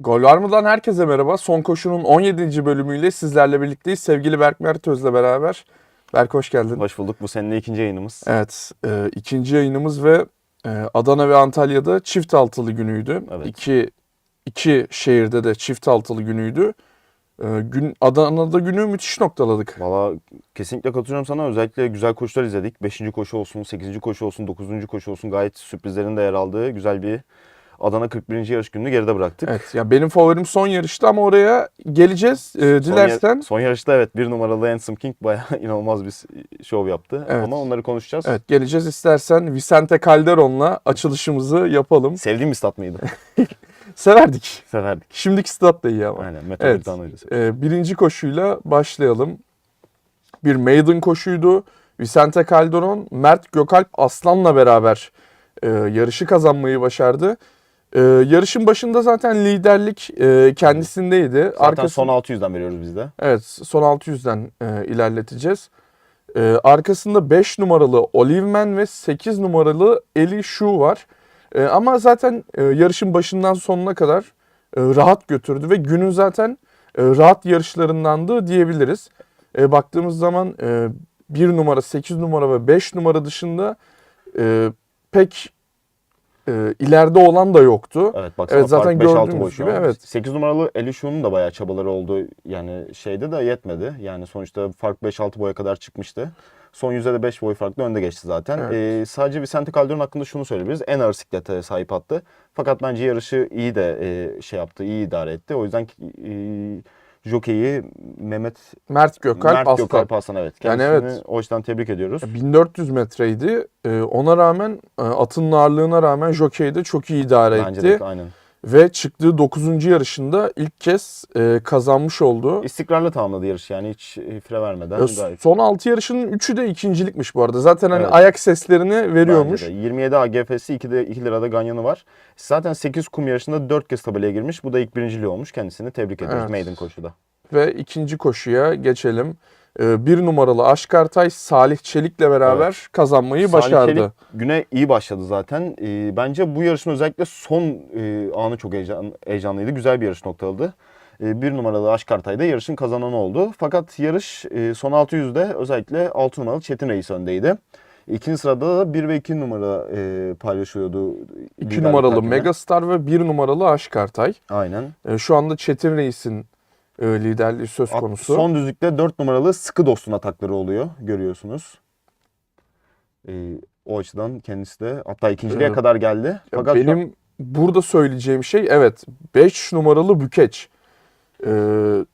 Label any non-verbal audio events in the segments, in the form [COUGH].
Gol var mıdan herkese merhaba. Son koşunun 17. bölümüyle sizlerle birlikteyiz. Sevgili Berk Mert Öz'le beraber. Berk hoş geldin. Hoş bulduk. Bu seninle ikinci yayınımız. Evet, e, ikinci yayınımız ve e, Adana ve Antalya'da çift altılı günüydü. Evet. İki, iki şehirde de çift altılı günüydü. E, gün Adana'da günü müthiş noktaladık. Valla kesinlikle katılıyorum sana. Özellikle güzel koşular izledik. Beşinci koşu olsun, sekizinci koşu olsun, dokuzuncu koşu olsun. Gayet sürprizlerin de yer aldığı güzel bir Adana 41. yarış gününü geride bıraktık. Evet, ya benim favorim son yarıştı ama oraya geleceğiz. E, Son yar- dilersen Son, yarışta evet bir numaralı Handsome King bayağı [LAUGHS] inanılmaz bir şov yaptı. Evet. Ama onları konuşacağız. evet geleceğiz istersen Vicente Calderon'la açılışımızı yapalım. Sevdiğim stat mıydı? [LAUGHS] Severdik. Severdik. Şimdiki stat da iyi ama. Aynen. Evet. Ee, birinci koşuyla başlayalım. Bir maiden koşuydu. Vicente Calderon, Mert Gökalp Aslan'la beraber e, yarışı kazanmayı başardı. E, yarışın başında zaten liderlik e, kendisindeydi. Zaten Arkası- son 600'den veriyoruz biz de. Evet, son 600'den e, ilerleteceğiz. E, arkasında 5 numaralı Oliveman ve 8 numaralı Eli Shu var. E, ama zaten e, yarışın başından sonuna kadar e, rahat götürdü ve günün zaten e, rahat yarışlarındandı diyebiliriz. E, baktığımız zaman e, 1 numara, 8 numara ve 5 numara dışında e, pek e, ileride olan da yoktu. Evet baksana Evet, zaten fark 5-6 gördüğümüz boy şu gibi, evet. 8 numaralı Elishun'un da bayağı çabaları oldu. Yani şeyde de yetmedi. Yani sonuçta fark 5-6 boya kadar çıkmıştı. Son yüzde de 5 boy farklı önde geçti zaten. Evet. Ee, sadece Vicente Calderon hakkında şunu söyleyebiliriz. En ağır siklete sahip attı. Fakat bence yarışı iyi de e, şey yaptı, iyi idare etti. O yüzden e, jokeyi Mehmet Mert Gökalp Mert Aslan. Gökalp Aslan evet. Yani Kendisini evet. o yüzden tebrik ediyoruz. 1400 metreydi. Ee, ona rağmen e, atın ağırlığına rağmen jockey de çok iyi idare Bence etti. de aynen. Ve çıktığı 9. yarışında ilk kez e, kazanmış oldu. İstikrarlı tamamladı yarış yani hiç e, fire vermeden E, gayet. son 6 yarışının 3'ü de ikincilikmiş bu arada. Zaten hani Evet. ayak seslerini veriyormuş. Bence de. 27 AGF'si 2 de 2 lirada ganyanı var. Zaten 8 kum yarışında 4 kez tabelaya girmiş. Bu da ilk birinciliği olmuş. Kendisini tebrik ediyoruz Evet. Maiden koşuda. Ve ikinci koşuya geçelim. E, bir numaralı Aşkartay Salih Çelik'le beraber kazanmayı Salih başardı. Çelik güne iyi başladı zaten. Ee, bence bu yarışın özellikle son e, anı çok heyecan, heyecanlıydı. Güzel bir yarış noktaladı. Ee, bir numaralı Aşkartay da yarışın kazananı oldu. Fakat yarış e, son 600'de özellikle 6 numaralı Çetin Reis öndeydi. İkinci sırada da 1 ve 2 numara e, paylaşıyordu. 2 liderlik numaralı hakkını. Megastar ve 1 numaralı Aşkartay. Aynen. E, şu anda Çetin Reis'in e, liderliği söz At- konusu. Son düzlükte 4 numaralı sıkı dostun atakları oluyor. Görüyorsunuz. Ee, o açıdan kendisi de hatta ikinciliğe Evet. kadar geldi. Fakat benim burada söyleyeceğim şey evet 5 numaralı Bükeç. Ee,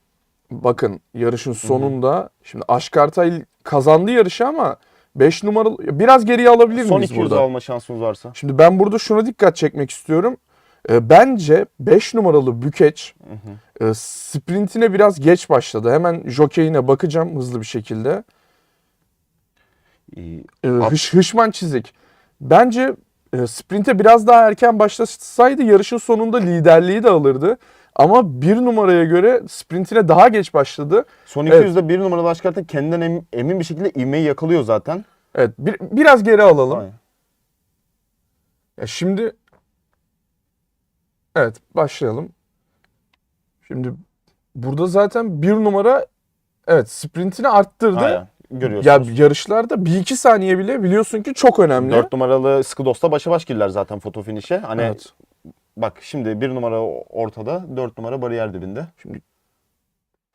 bakın yarışın sonunda şimdi Aşkartay kazandı yarışı ama 5 numaralı biraz geriye alabilir son miyiz 200 burada? alma şansınız varsa. Şimdi ben burada şuna dikkat çekmek istiyorum. Ee, bence 5 numaralı Bükeç e, sprintine biraz geç başladı. Hemen jokeyine bakacağım hızlı bir şekilde. At- hış, hışman çizik. Bence e, sprinte biraz daha erken başlasaydı yarışın sonunda liderliği de alırdı. Ama bir numaraya göre sprintine daha geç başladı. son Evet. 200'de bir numaralı Aşkartay kendinden em- emin bir şekilde ivmeyi yakalıyor zaten. Evet bir, biraz geri alalım. Aynen. Ya şimdi evet başlayalım. Şimdi burada zaten bir numara evet sprintini arttırdı. Aynen. Ya Görüyorsunuz. yarışlarda bir iki saniye bile biliyorsun ki çok önemli. 4 numaralı sıkı dostla başa baş girdiler zaten foto finişe. Hani Evet. bak şimdi bir numara ortada, 4 numara bariyer dibinde.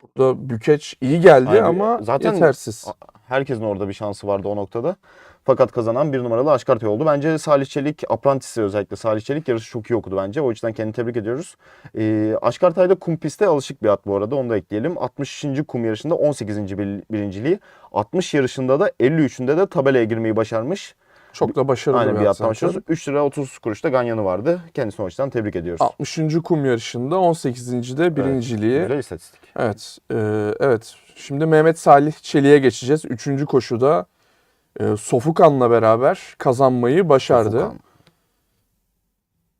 Burada Bükeç iyi geldi Aynen. ama Zaten- yetersiz. Herkesin orada bir şansı vardı o noktada. Fakat kazanan bir numaralı Aşkartay oldu. Bence Salih Çelik, Apprentice'i özellikle Salih Çelik yarışı çok iyi okudu bence. O yüzden kendini tebrik ediyoruz. Ee, Aşkartay da kum pistte alışık bir at bu arada. Onu da ekleyelim. 60. kum yarışında 18. bir- birinciliği. 60 yarışında da 53'ünde de tabelaya girmeyi başarmış. Çok da başarılı Aynen bir at zaten. 3 lira 30 kuruşta ganyanı vardı. Kendisini o açıdan tebrik ediyoruz. 60. kum yarışında 18. de birinciliği. Güzel istatistik. Evet. e, evet. Şimdi Mehmet Salih Çelik'e geçeceğiz. Üçüncü koşuda e, Sofukan'la beraber kazanmayı başardı. Fokan.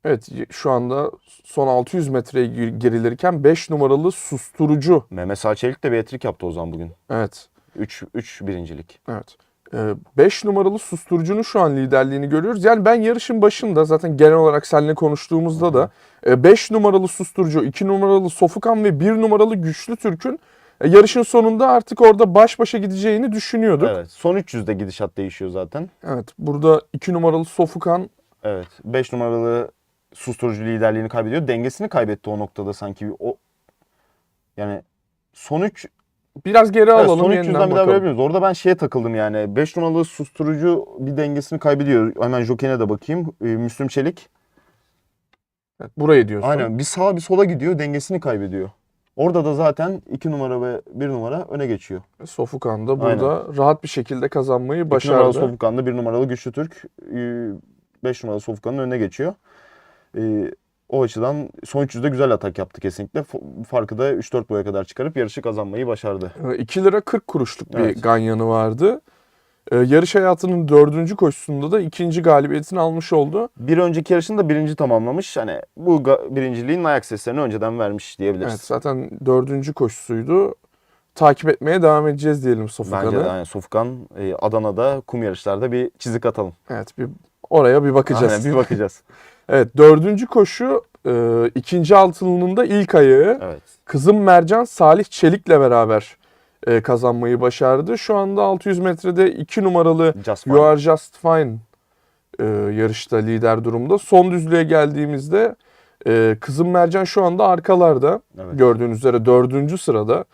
Evet şu anda son 600 metreye gerilirken 5 numaralı susturucu. Mehmet Salih Çelik de bir etrik yaptı o zaman bugün. Evet. 3 3 birincilik. Evet. 5 numaralı susturucunun şu an liderliğini görüyoruz. Yani ben yarışın başında zaten genel olarak seninle konuştuğumuzda da 5 numaralı susturucu, 2 numaralı Sofukan ve 1 numaralı Güçlü Türk'ün e, yarışın sonunda artık orada baş başa gideceğini düşünüyorduk. Evet, Evet. Son 300'de gidişat değişiyor zaten. burada 2 numaralı Sofukan Evet. 5 numaralı susturucu liderliğini kaybediyor. Dengesini kaybetti o noktada sanki. O yani son 3 biraz geri Evet, alalım son yeniden 300'den bir daha verebiliriz. Orada ben şeye takıldım yani. 5 numaralı susturucu bir dengesini kaybediyor. Hemen jockey'ine de bakayım. Ee, Müslüm Çelik. Evet, burayı diyorsun. Aynen bir sağa bir sola gidiyor. Dengesini kaybediyor. Orada da zaten 2 numara ve 1 numara öne geçiyor. Sofukan da burada rahat bir şekilde kazanmayı 2 numaralı başardı. Sofukan'da 1 numaralı Güçlü Türk 5 numaralı Sofukan'ın önüne geçiyor. Ee, o açıdan son 300'de güzel atak yaptı kesinlikle. Farkı da 3-4 boya kadar çıkarıp yarışı kazanmayı başardı. 2 lira 40 kuruşluk bir Evet. ganyanı vardı. Ee, yarış hayatının dördüncü koşusunda da ikinci galibiyetini almış oldu. Bir önceki yarışında birinci tamamlamış. Hani bu birinciliğin ayak seslerini önceden vermiş diyebiliriz. Evet zaten dördüncü koşusuydu. Takip etmeye devam edeceğiz diyelim Bence de Sofukan'ı. yani Sofkan e, Adana'da kum yarışlarda bir çizik atalım. Evet bir oraya bir bakacağız. Aynen, bir bakacağız. [LAUGHS] Evet dördüncü koşu e, ikinci altılının da ilk ayağı. evet. Kızım Mercan Salih Çelik'le beraber e, kazanmayı başardı. Şu anda 600 metrede 2 numaralı Just You. Are Just Fine e, yarışta lider durumda. Son düzlüğe geldiğimizde e, Kızım Mercan şu anda arkalarda. Evet. Gördüğünüz üzere dördüncü sırada.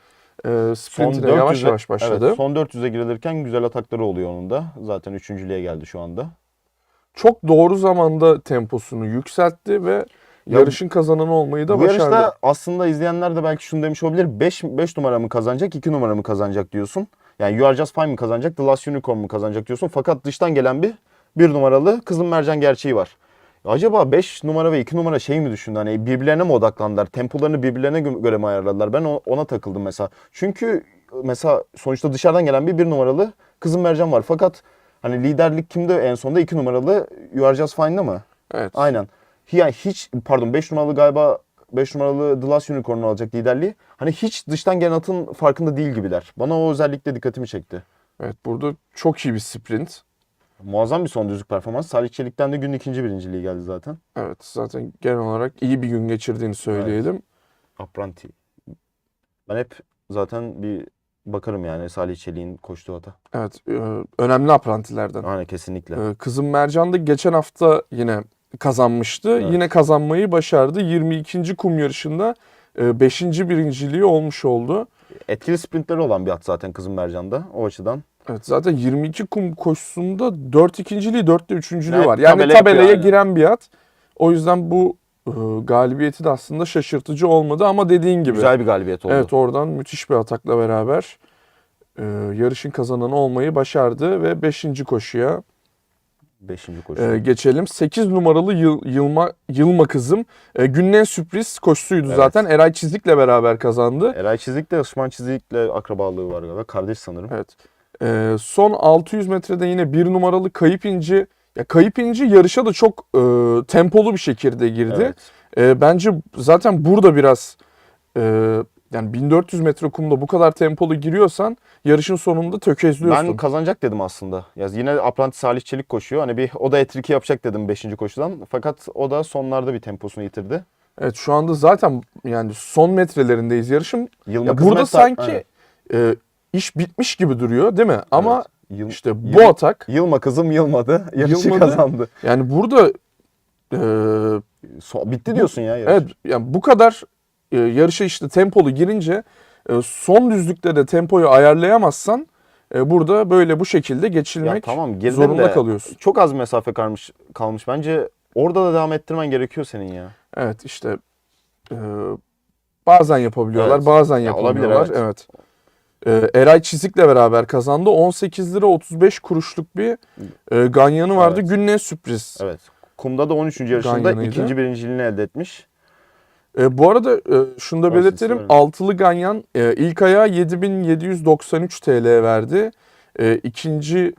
E, sprintine yavaş 400'e yavaş başladı. Evet, son 400'e girilirken güzel atakları oluyor onun da. Zaten üçüncülüğe geldi şu anda. Çok doğru zamanda temposunu yükseltti ve yarışın kazananı olmayı da Bu başardı. yarışta aslında izleyenler de belki şunu demiş olabilir. 5 5 numara mı kazanacak, 2 numara mı kazanacak diyorsun. Yani You Are Just Fine mi kazanacak, The Last Unicorn mu kazanacak diyorsun. Fakat dıştan gelen bir bir numaralı Kızıl Mercan gerçeği var. Acaba 5 numara ve 2 numara şey mi düşündü? Hani birbirlerine mi odaklandılar? Tempolarını birbirlerine gö- göre mi ayarladılar? Ben ona takıldım mesela. Çünkü mesela sonuçta dışarıdan gelen bir bir numaralı Kızıl Mercan var. Fakat hani liderlik kimde en sonunda 2 numaralı You Are Just Fine'da mı? Evet. Aynen. Yani hiç pardon 5 numaralı galiba 5 numaralı The Last Unicorn alacak liderliği. Hani hiç dıştan gelen atın farkında değil gibiler. Bana o özellikle dikkatimi çekti. Evet burada çok iyi bir sprint. Muazzam bir son düzlük performans. Salih Çelik'ten de günün ikinci birinciliği geldi zaten. Evet zaten genel olarak iyi bir gün geçirdiğini söyleyelim. Apranti. Ben hep zaten bir bakarım yani Salih Çelik'in koştuğu ata. Evet, e, önemli aprantilerden. Aynen kesinlikle. E, Kızım Mercan da geçen hafta yine kazanmıştı. Evet. Yine kazanmayı başardı. 22. kum yarışında 5. birinciliği olmuş oldu. Etkili sprintleri olan bir at zaten Kızım Mercan'da. O açıdan. Evet zaten 22 kum koşusunda 4 ikinciliği 4 de üçüncülüğü Evet, var. Yani tabela tabelaya aynen. giren bir at. O yüzden bu e, galibiyeti de aslında şaşırtıcı olmadı ama dediğin gibi. Güzel bir galibiyet oldu. Evet oradan müthiş bir atakla beraber e, yarışın kazananı olmayı başardı ve 5. koşuya Beşinci koşu. e, geçelim. 8 numaralı Yıl- Yılma Yılma kızım. E, günün sürpriz koşusuydu Evet. zaten. Eray Çizik'le beraber kazandı. Eray Çizik'le Osman Çizik'le akrabalığı var galiba. Kardeş sanırım. Evet. E, son 600 metrede yine bir numaralı Kayıp İnci. Ya Kayıp İnci yarışa da çok e, tempolu bir şekilde girdi. Evet. E, bence zaten burada biraz e, yani 1400 metre kumda bu kadar tempolu giriyorsan yarışın sonunda tökezliyorsun. Ben kazanacak dedim aslında. Ya yine apprenti Salih Çelik koşuyor. Hani bir o da etriki yapacak dedim 5. koşudan. Fakat o da sonlarda bir temposunu yitirdi. Evet şu anda zaten yani son metrelerindeyiz yarışın. Yılma Ya burada sanki e, iş bitmiş gibi duruyor değil mi? Ama Evet. Yıl- işte bu Yıl- atak Yılma kızım yılmadı. [LAUGHS] Yarışı Yılmadı. kazandı. yani burada e, So- bitti diyorsun ya yarış. evet yani bu kadar e, yarışa işte tempolu girince e, son düzlükte de tempoyu ayarlayamazsan e, burada böyle bu şekilde Ya geçilmek tamam girdin zorunda kalıyorsun. çok az mesafe kalmış kalmış. Bence orada da devam ettirmen gerekiyor senin ya. Evet işte e, bazen yapabiliyorlar, Evet. bazen Ya olabilir, yapamıyorlar. evet. E, Eray Çizik'le beraber kazandı. 18 lira 35 kuruşluk bir e, ganyanı vardı. Evet. Günün en sürpriz. Evet. Kumda da 13. yarışında Ganyanıydı. ikinci birinciliğini elde etmiş. E, bu arada e, şunu da belirtelim. Altılı ganyan e, ilk ayağı 7793 TL verdi. E, ikinci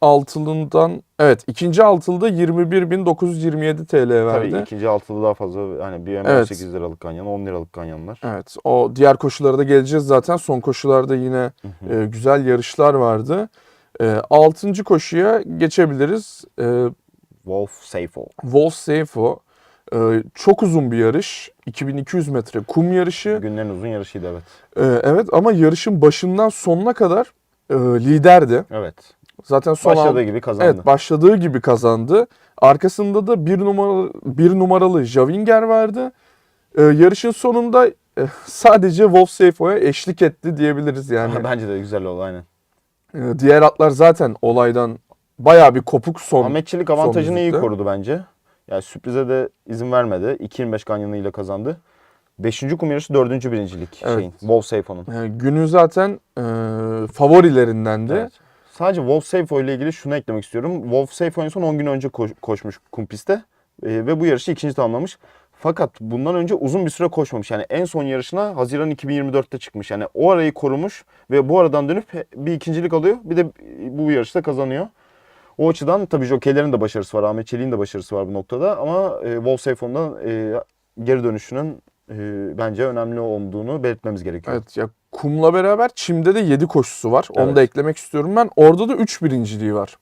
altılından evet ikinci altılıda 21927 TL verdi. Tabii ikinci altılı daha fazla hani bir Evet. 8 liralık ganyan, 10 liralık ganyanlar. Evet o diğer koşulara da geleceğiz zaten. Son koşularda yine e, güzel yarışlar vardı. E, 6. koşuya geçebiliriz. E, Wolf Seifo. Wolf Seifo. E, çok uzun bir yarış. 2200 metre kum yarışı. Günlerin uzun yarışıydı evet. E, evet ama yarışın başından sonuna kadar e, liderdi. Evet. Zaten son Başladığı an- gibi kazandı. Evet başladığı gibi kazandı. Arkasında da bir numaralı bir numaralı Javinger vardı. Ee, yarışın sonunda e, sadece Wolf Seifo'ya eşlik etti diyebiliriz yani. [LAUGHS] Bence de güzel oldu aynen. Ee, diğer atlar zaten olaydan bayağı bir kopuk son. Ahmetçilik avantajını iyi düzlükte. korudu bence. Yani sürprize de izin vermedi. 2.25 ganyanıyla kazandı. 5. kum yarışı 4. birincilik Evet. şeyin. Wolf Seifo'nun. Yani günün zaten e, favorilerindendi. Evet. Sadece Wolf Seifo ile ilgili şunu eklemek istiyorum. Wolf Seifo en son 10 gün önce koş- koşmuş kum pistte Ee, ve bu yarışı ikinci tamamlamış. Fakat bundan önce uzun bir süre koşmamış. Yani en son yarışına Haziran 2024'te çıkmış. Yani o arayı korumuş ve bu aradan dönüp bir ikincilik alıyor. Bir de bu yarışta kazanıyor. O açıdan tabii jokeylerin de başarısı var. Ahmet Çelik'in de başarısı var bu noktada. Ama e, Wolf Seifo'nun e, geri dönüşünün e, bence önemli olduğunu belirtmemiz gerekiyor. Evet ya kumla beraber çimde de 7 koşusu var. Onu Evet. da eklemek istiyorum ben. Orada da 3 birinciliği var.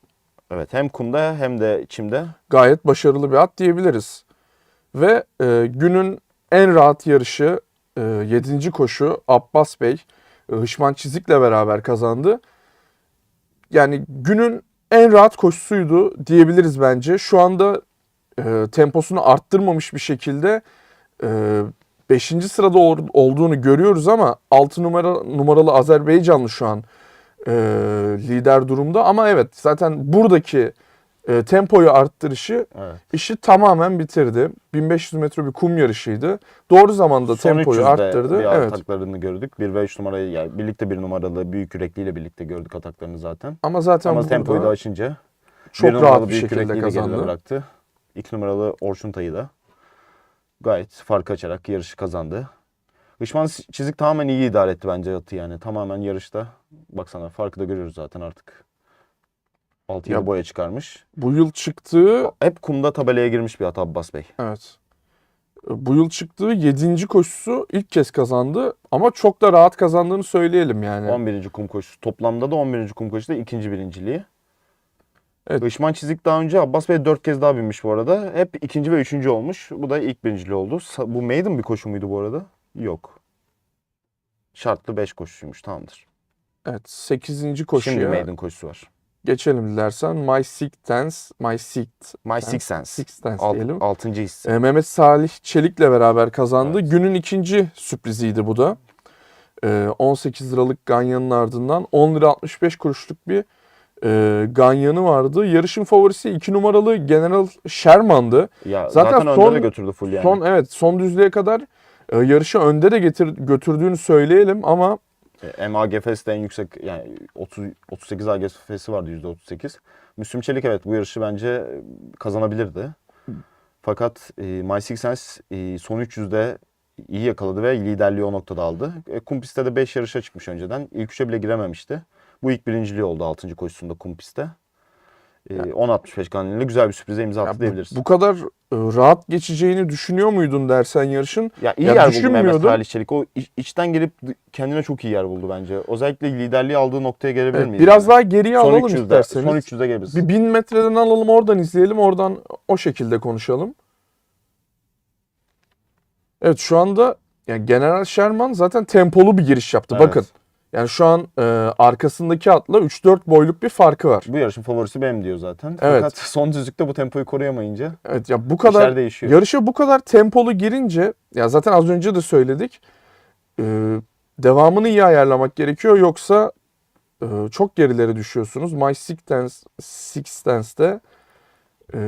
Evet hem kumda hem de çimde. gayet başarılı bir at diyebiliriz. Ve e, günün en rahat yarışı e, 7. koşu Abbas Bey e, Hışman Çizik'le beraber kazandı. Yani günün en rahat koşusuydu diyebiliriz bence. Şu anda e, temposunu arttırmamış bir şekilde 5. sırada ol- olduğunu görüyoruz ama 6 numara numaralı Azerbaycanlı şu an e, lider durumda. Ama evet zaten buradaki e, tempoyu arttırışı Evet. işi tamamen bitirdi. 1500 metre bir kum yarışıydı. Doğru zamanda Son tempoyu 300'de arttırdı. bir Evet. ataklarını gördük. 1 ve 3 numarayı yani birlikte bir numaralı büyük yürekliyle birlikte gördük ataklarını zaten. Ama zaten Ama tempoyu da aşınca çok bir rahat bir şekilde kazandı. bıraktı. 2 numaralı Orçun Tayı da gayet fark açarak yarışı kazandı. Işman çizik tamamen iyi idare etti bence atı yani. Tamamen yarışta. Baksana farkı da görüyoruz zaten artık. 6 Ya- yıl boya çıkarmış. Bu yıl çıktığı Hep kumda tabelaya girmiş bir at Abbas Bey. evet. Bu yıl çıktığı 7. koşusu ilk kez kazandı ama çok da rahat kazandığını söyleyelim yani. 11. kum koşusu. Toplamda da 11. kum koşusu da ikinci birinciliği. Evet. Işman Çizik daha önce Abbas Bey 4 kez daha binmiş bu arada. Hep ikinci ve üçüncü olmuş. Bu da ilk birinciliği oldu. Bu maiden bir koşu muydu bu arada? Yok. Şartlı 5 koşusuymuş tamamdır. Evet 8. Şimdi koşuya maiden koşusu var. Geçelim dilersen. My Sixth Dance, My Sixth, My Six Sense. Sixth Dance Alt, diyelim. altıncı his. E, Mehmet Salih Çelik'le beraber kazandı. Evet. Günün ikinci sürpriziydi bu da. E, 18 liralık ganyanın ardından 10 lira 65 kuruşluk bir e, ganyanı vardı. Yarışın favorisi 2 numaralı General Sherman'dı. Ya zaten zaten, son- önde de götürdü full yani. Son evet son düzlüğe kadar e, yarışı önde de getir, götürdüğünü söyleyelim ama E, MAGF'si de en yüksek yani 30 38 AGF'si vardı %38. Müslüm Çelik evet bu yarışı bence kazanabilirdi. Fakat e, My Six Sense e, son 300'de iyi yakaladı ve liderliği o noktada aldı. E, kum pistte de 5 yarışa çıkmış önceden. İlk 3'e bile girememişti. Bu ilk birinciliği oldu 6. koşusunda kum E, 10.65 kanalıyla güzel bir sürprize imza attı diyebiliriz. bu kadar e, rahat geçeceğini düşünüyor muydun dersen yarışın. Ya iyi Ya yer buldu Mehmet düşünmüyordum. Salih Çelik. O iç- içten gelip kendine çok iyi yer buldu bence. Özellikle liderliği aldığı noktaya gelebilir Evet, miyiz? biraz yani? daha geriye son alalım 300'de, isterseniz. Son 300'de gelebiliriz. Bir bin metreden alalım oradan izleyelim oradan o şekilde konuşalım. Evet şu anda yani General Sherman zaten tempolu bir giriş yaptı. Evet. Bakın yani şu an e, arkasındaki atla 3-4 boyluk bir farkı var. Bu yarışın favorisi benim diyor zaten. Evet. Fakat son düzlükte bu tempoyu koruyamayınca Evet ya bu kadar değişiyor. yarışa bu kadar tempolu girince ya zaten az önce de söyledik. e, devamını iyi ayarlamak gerekiyor yoksa e, çok gerilere düşüyorsunuz. My Six Dance, Six Dance'de e,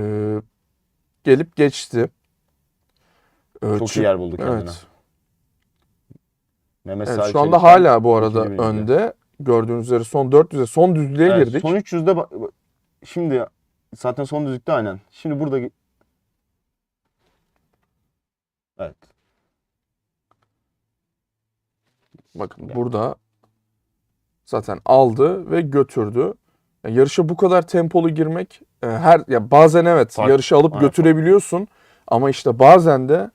gelip geçti. E, Çok iyi yer buldu kendine. Evet. Mehmet Evet, Salih şu anda Çelik'ten hala bu arada ikinci birinci. önde. Gördüğünüz üzere son 400'e son düzlüğe Evet, girdik. Son 300'de ba- şimdi zaten son düzlükte aynen. Şimdi burada Evet. Bakın Yani. burada zaten aldı ve götürdü. Yani yarışa bu kadar tempolu girmek e, her ya bazen evet Fark- yarışı alıp aynen, götürebiliyorsun ama işte bazen de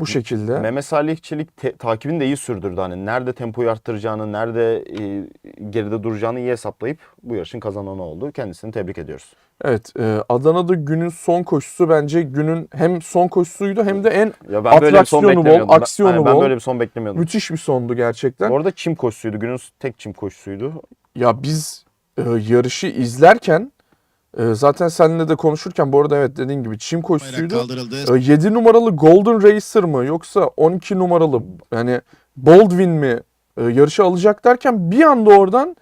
Bu şekilde. Mehmet Salih Çelik te- takibini de iyi sürdürdü. Hani nerede tempoyu arttıracağını, nerede e, geride duracağını iyi hesaplayıp bu yarışın kazananı oldu. Kendisini tebrik ediyoruz. Evet, e, Adana'da günün son koşusu bence günün hem son koşusuydu hem de en Ya ben böyle bir son Atraksiyonu bol, beklemiyordum. Ben- aksiyonu ben bol. böyle bir son beklemiyordum. müthiş bir sondu gerçekten. Orada çim koşusuydu. Günün tek çim koşusuydu. Ya biz e, yarışı izlerken e, zaten seninle de konuşurken bu arada evet dediğin gibi çim koşusuydu. E, 7 numaralı Golden Racer mı yoksa 12 numaralı yani Baldwin mi e, yarışı alacak derken bir anda oradan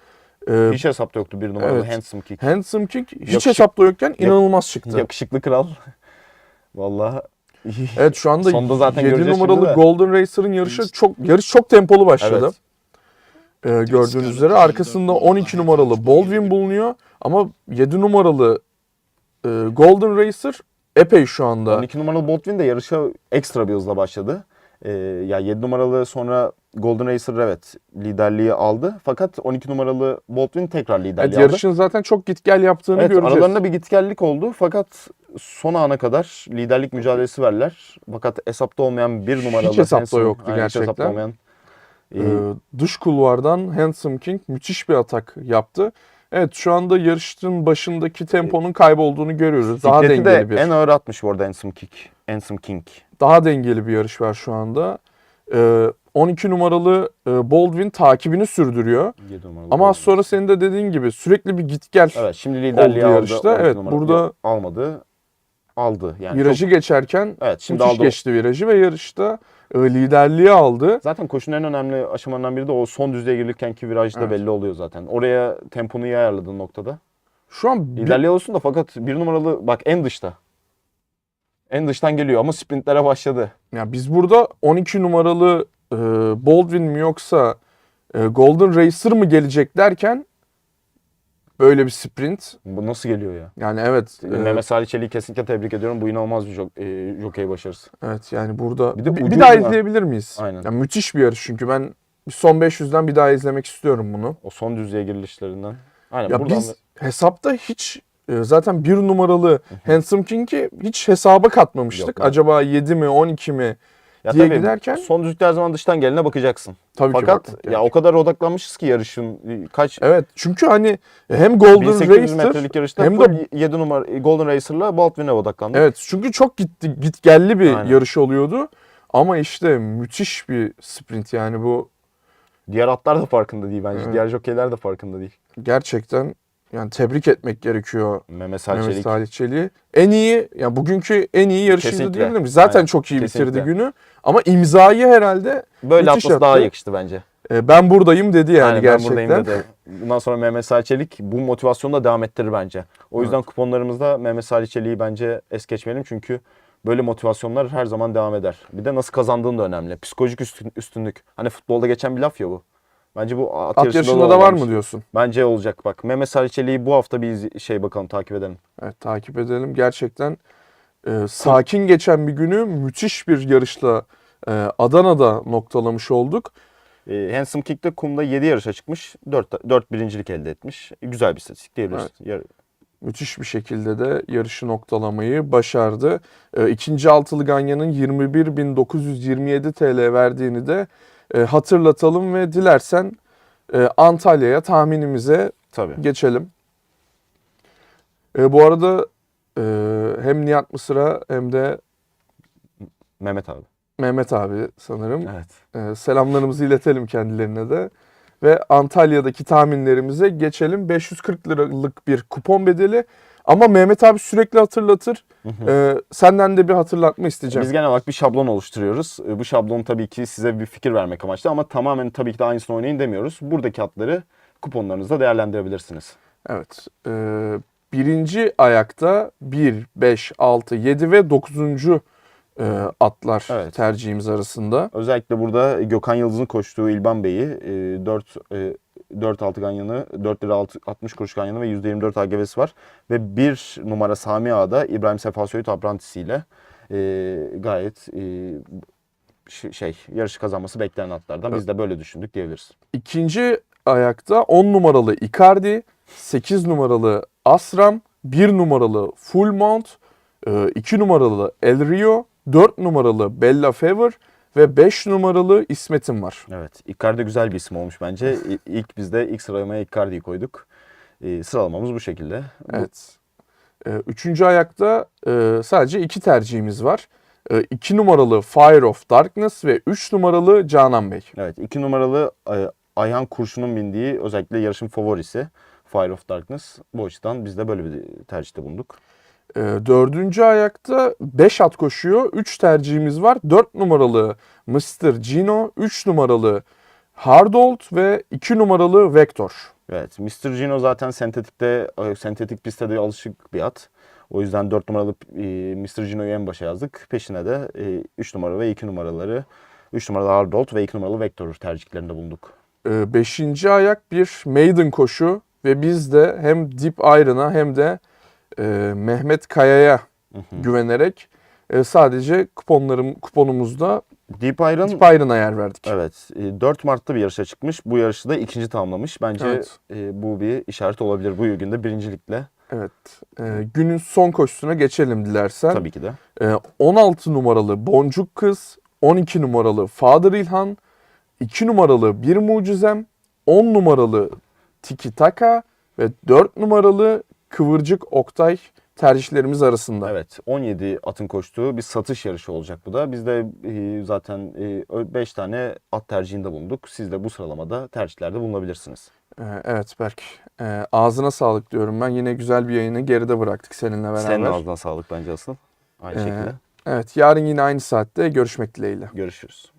e, Hiç hesapta yoktu bir numaralı Evet. Handsome Kick. Handsome Kick hiç Yakışık- hesapta yokken inanılmaz çıktı. Yakışıklı kral. [LAUGHS] Vallahi Evet şu anda Sonda zaten 7 göreceğiz numaralı. Golden Racer'ın yarışı çok yarış çok tempolu başladı. Evet. Ee, gördüğünüz üzere arkasında 12 numaralı Baldwin bulunuyor ama 7 numaralı e, Golden Racer epey şu anda. 12 numaralı Baldwin de yarışa ekstra bir hızla başladı. Ee, ya 7 numaralı sonra Golden Racer evet liderliği aldı. Fakat 12 numaralı Baldwin tekrar liderliği Evet, aldı. yarışın zaten çok git gel yaptığını Evet, göreceğiz. aralarında bir gitgellik oldu fakat son ana kadar liderlik mücadelesi verdiler. Fakat hesapta olmayan bir numaralı hesapta Hanson- yoktu Aynen, hiç hesapta gerçekten. olmayan, e, Ee, dış kulvardan Handsome King müthiş bir atak yaptı. Evet şu anda yarışın başındaki temponun kaybolduğunu görüyoruz. Daha bisikleti dengeli de bir en ağır atmış bu arada Handsome Kick. Handsome King. daha dengeli bir yarış var şu anda. Ee, 12 numaralı e, Baldwin takibini sürdürüyor. 7 numaralı Ama az Baldwin. sonra senin de dediğin gibi sürekli bir git gel. Evet şimdi liderliği oldu aldı. yarışta. 12 Evet, burada- almadı. Aldı. Yani virajı geçerken evet şimdi müthiş aldı. geçti virajı ve yarışta liderliği aldı. Zaten koşunun en önemli aşamalarından biri de o son düzlüğe girilirkenki virajda Evet. belli oluyor zaten. Oraya temponu iyi ayarladığın noktada. Şu an Liderliği olsun da fakat bir numaralı bak en dışta. En dıştan geliyor ama sprintlere başladı. ya biz burada 12 numaralı e, Baldwin mi yoksa e, Golden Racer mı gelecek derken böyle bir sprint. Bu nasıl geliyor ya? Yani evet. e, Mehmet Salih Çelik'i kesinlikle tebrik ediyorum. Bu inanılmaz bir jok, e, jokey başarısı. Evet yani burada Bir de bir, bir daha ucuna- izleyebilir miyiz? Aynen. Ya müthiş bir yarış çünkü ben son 500'den bir daha izlemek istiyorum bunu. O son düzlüğe girilişlerinden. Aynen Ya buradan biz da- hesapta hiç e, zaten bir numaralı Handsome King'i hiç hesaba katmamıştık. Yok. Acaba 7 mi 12 mi? Ya diye tabii giderken- son düzlükte her zaman dıştan gelene bakacaksın. Tabii ki Fakat bakmak ya gerek. o kadar odaklanmışız ki yarışın kaç Evet çünkü hani hem Golden 1800 Racer hem de 7 numara Golden Racer'la Baldwin'e odaklandık. evet çünkü çok gitti gitgelli bir Aynen. yarış oluyordu. Ama işte müthiş bir sprint yani bu Diğer atlar da farkında değil bence. Evet. Diğer jokeyler de farkında değil. gerçekten yani tebrik etmek gerekiyor Mehmet Salih Mehmet. Salih Çelik'i. En iyi yani bugünkü en iyi yarışıydı Kesinlikle. diyebilir miyiz? Zaten Aynen. çok iyi bitirdi Kesinlikle. günü. Ama imzayı herhalde Böyle Müthiş atması daha yaptı. yakıştı bence. e, ben buradayım dedi yani ben gerçekten. buradayım dedi. Bundan sonra Mehmet Salih Çelik bu motivasyonu da devam ettirir bence. O yüzden kuponlarımızda Mehmet Salih Çelik'i bence es geçmeyelim çünkü böyle motivasyonlar her zaman devam eder. Bir de nasıl kazandığın da önemli. Psikolojik üstün- üstünlük. Hani futbolda geçen bir laf ya bu. Bence bu at, At yarışında da var mı diyorsun? Bence olacak bak. Mehmet Salih Çelik'i bu hafta bir şey bakalım takip edelim. Evet takip edelim. Gerçekten e, sakin geçen bir günü müthiş bir yarışla e, Adana'da noktalamış olduk. Ee, Handsome Kick'te kumda 7 yarışa çıkmış. 4, 4 birincilik elde etmiş. Güzel bir istatistik diyebiliriz. Yar- Müthiş bir şekilde de yarışı noktalamayı başardı. E, ikinci altılı Ganyan'ın 21.927 TL verdiğini de e, hatırlatalım ve dilersen e, Antalya'ya tahminimize Tabii. geçelim. E, bu arada e, hem Nihat Mısır'a hem de Mehmet abi. Mehmet abi sanırım Evet. e, selamlarımızı iletelim kendilerine de. Ve Antalya'daki tahminlerimize geçelim. 540 liralık bir kupon bedeli. Ama Mehmet abi sürekli hatırlatır. E, senden de bir hatırlatma isteyeceğim. Biz genel olarak bir şablon oluşturuyoruz. Ee, Bu şablon tabii ki size bir fikir vermek amaçlı ama tamamen tabii ki de aynısını oynayın demiyoruz. Buradaki hatları kuponlarınızda değerlendirebilirsiniz. Evet. e, birinci ayakta 1, 5, 6, 7 ve 9. e, atlar Evet. tercihimiz arasında. Özellikle burada Gökhan Yıldız'ın koştuğu İlban Bey'i 4 4 6 ganyanı, 4 lira altı- 60 kuruş ganyanı ve %24 AGV'si var. Ve bir numara Sami Ağa'da İbrahim Sefa Söğüt aprantisiyle e, gayet e, şey yarışı kazanması beklenen atlardan. Biz de böyle düşündük diyebiliriz. İkinci ayakta 10 numaralı Icardi, 8 numaralı Asram, 1 numaralı Full Mount, 2 numaralı El Rio, 4 numaralı Bella Fever ve 5 numaralı İsmet'im var. Evet. Icardi güzel bir isim olmuş bence. İlk biz de ilk sıralamaya Icardi'yi koyduk. Ee, sıralamamız bu şekilde. Evet. Ee, üçüncü ayakta e, sadece iki tercihimiz var. 2 numaralı Fire of Darkness ve 3 numaralı Canan Bey. Evet. iki numaralı e, Ayhan Kurşun'un bindiği özellikle yarışın favorisi Fire of Darkness. Bu açıdan biz de böyle bir tercihte bulunduk. Ee, dördüncü ayakta 5 at koşuyor. 3 tercihimiz var. 4 numaralı Mr. Gino, 3 numaralı Hardold ve 2 numaralı Vector. Evet. Mr. Gino zaten sentetikte, e, sentetik pistte de alışık bir at. O yüzden 4 numaralı e, Mr. Gino'yu en başa yazdık. Peşine de 3 numara ve 2 numaraları 3 numaralı Ardold ve 2 numaralı Vector tercihlerinde bulunduk. Ee, beşinci ayak bir maiden koşu ve biz de hem Deep Iron'a hem de e, Mehmet Kaya'ya güvenerek e, sadece kuponlarım kuponumuzda Deep Iron Deep Iron'a yer verdik. Evet, e, 4 Mart'ta bir yarışa çıkmış. Bu yarışı da ikinci tamamlamış. Bence Evet. e, bu bir işaret olabilir bu günde birincilikle. Evet. E, günün son koşusuna geçelim dilersen. Tabii ki de. E, 16 numaralı Boncuk Kız, 12 numaralı Fadır İlhan, 2 numaralı Bir Mucizem, 10 numaralı Tiki Taka ve 4 numaralı Kıvırcık Oktay tercihlerimiz arasında. Evet, 17 atın koştuğu bir satış yarışı olacak bu da. Biz de e, zaten 5 tane at tercihinde bulunduk. Siz de bu sıralamada tercihlerde bulunabilirsiniz. E, evet Berk. E, ağzına sağlık diyorum ben. Yine güzel bir yayını geride bıraktık seninle beraber. Senin ağzına sağlık bence asıl. Aynı Ee, şekilde. Evet yarın yine aynı saatte görüşmek dileğiyle. Görüşürüz.